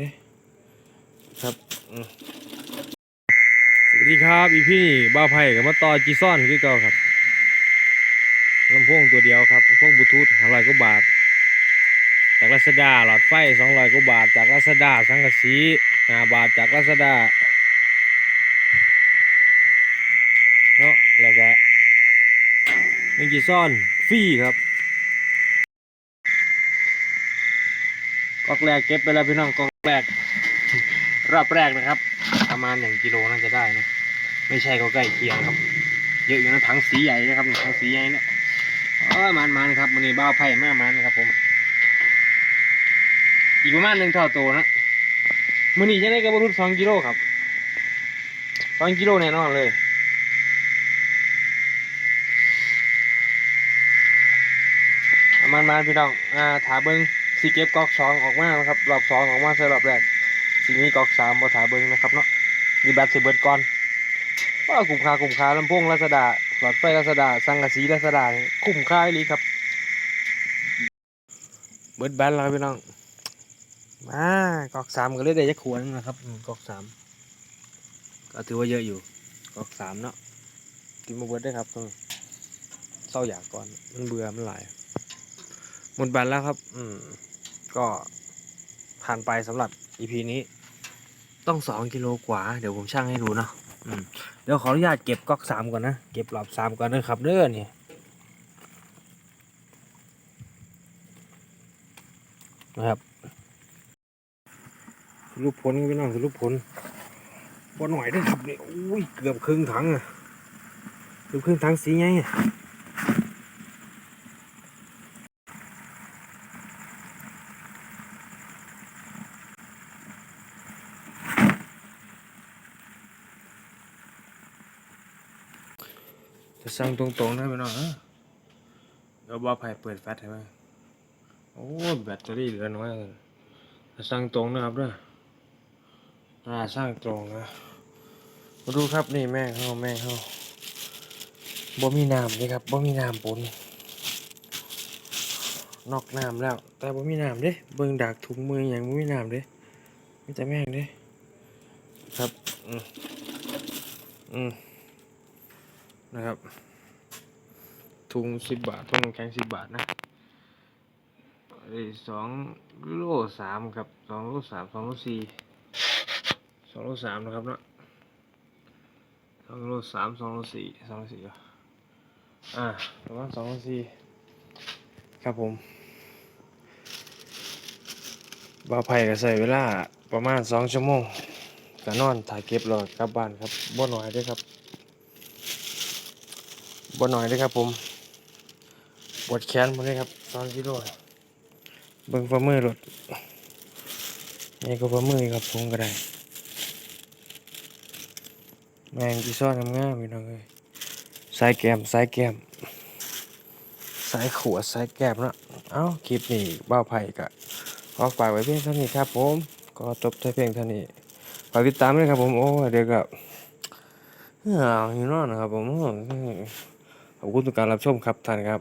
นี่ครับสวัสดีครับอีพี่บ้าไผ่กับมาต่อจีซ่อนคือเก่าครับลำโพงตัวเดียวครับลำโพงบลูทูธห้าร้อยกว่าบาท จากรัศดาหลอดไฟสองร้อยกว่าบาท จากรัศดาสังกะสีห้าบาทจากรัศดาเนาะแล้วก็ยังจีซ่อนฟรีครับ อกแรกเก็บไปแล้วพี่น้องกอกแรก รอบแรกนะครับ ประมาณหนึ่งกิโลน่าจะได้นะไม่ใช่ก็ใกล้เคียงครับ เยอะอยู่นะถังสีใหญ่นะครับถังสีใหญ่เนี่ยเอ้ยมันมันครับมันนี่บ้าวไผ่มากมันครับ ผม อีกประมาณหนึ่งเท่าโตนะมือนี้จะได้กระบรุษสองกิโลครับสองกิโลแน่นอนเลยมันมันพี่น้องอ่าถาเบิ้ง สีเก็บกอกสองออกมานะครับรอบสองออกมาใส่รอบแรกสีนี้กอกสามบอถาเบิ้งนะครับเนาะมีแบตสิเบิดก่อนว่ากลุ่มคากลุ่มคาลำโพงรัศดาหลอดไฟรัศดาสังกะสีรัศดาคุ้มค่าอีหลีครับ เบิร์ดแบตแล้วครับพี่น้องมากอกสามก็เลยได้จักขวนนะครับกอกสามก็ถือว่าเยอะอยู่กอกสามเนาะกินมาเบิร์ดได้ครับต้องเศร้าอยากก่อน มันเบื่อมันหลายหมดแบตแล้วครับ อืม ก็ผ่านไปสำหรับ EP นี้ ต้องสองกิโลกว่า เดี๋ยวผมช่างให้ดูเนาะเดี๋ยวขออนุญาตเก็บก๊อกสามก่อนนะ เก็บหลอบสามก่อนนะครับเด้อเนี่นะครับรูปผลพี่น้องสรุปผลบ่หน่อยได้ครับเนี่ยอุ้ยเกือบครึ่งถังอะเกือบครึ่งถังสีไง จะสั่งตรงๆนะพี่น้องนะเดี๋ยวบ่าไผ่เปิดแฟลชให้ไหมโอ้แบตเตอรี่เหลือน้อยเลยจะสั่งตรงนะครับเด้ออ่าสร้างตรงนะมาดูครับนี่แม่เขาแม่เขาบ่มีน้ำนี่ครับบ่มีน้ำปนนอกน้ำแล้ว แต่บ่มีน้ำเด้เบิ่งดักถุงมืออย่างบ่มีน้ำเด้มีแต่แม่งเด้ครับ อืมอืม นะครับ ถุงสิบบาทถุงน้ำแข็งสิบบาทนะไอ้สองโลสามครับสองโลสามสองโลสี่สองโลสามนะครับเนาะสองโลสามสองโลสี่สองโลสี่อะอ่าประมาณสองโลสี่ครับผมบาไผ่ก็ใส่เวลาประมาณสองชั่วโมงก็นอนถ่ายเก็บรอกลับบ้านครับบ่หน่อยด้วยครับ บ่หน่อยเด้วยครับผมปวดแขนหมดเลยครับสองกิโลเบิ่งฝ่ามือรถนี่ก็ฝ่ามือครับผมก็ได้แมงกีซ้อนงามๆพี่น้องเอ้ยสายแกมสายแกมสายขวดสายแกมนะเอ้าคลิปนี้บ้าไผ่กะขอฝากไว้เพียงเท่านี้ครับ ผมก็จบแต่เพียงเท่านี้ฝากติดตามด้วยครับผมโอ้เดี๋ยวกับเฮ้ยอยู่นอนนะครับผม ขอบคุณทุกการรับชมครับท่านครับ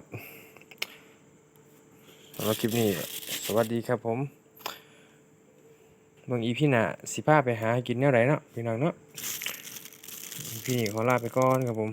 สำหรับคลิปนี้ สวัสดีครับผมเบิ่งอีพี่หนาสิพาไปหากินแนวไหนเนาะพี่น้องเนาะพี่ขอลาไปก่อนครับผม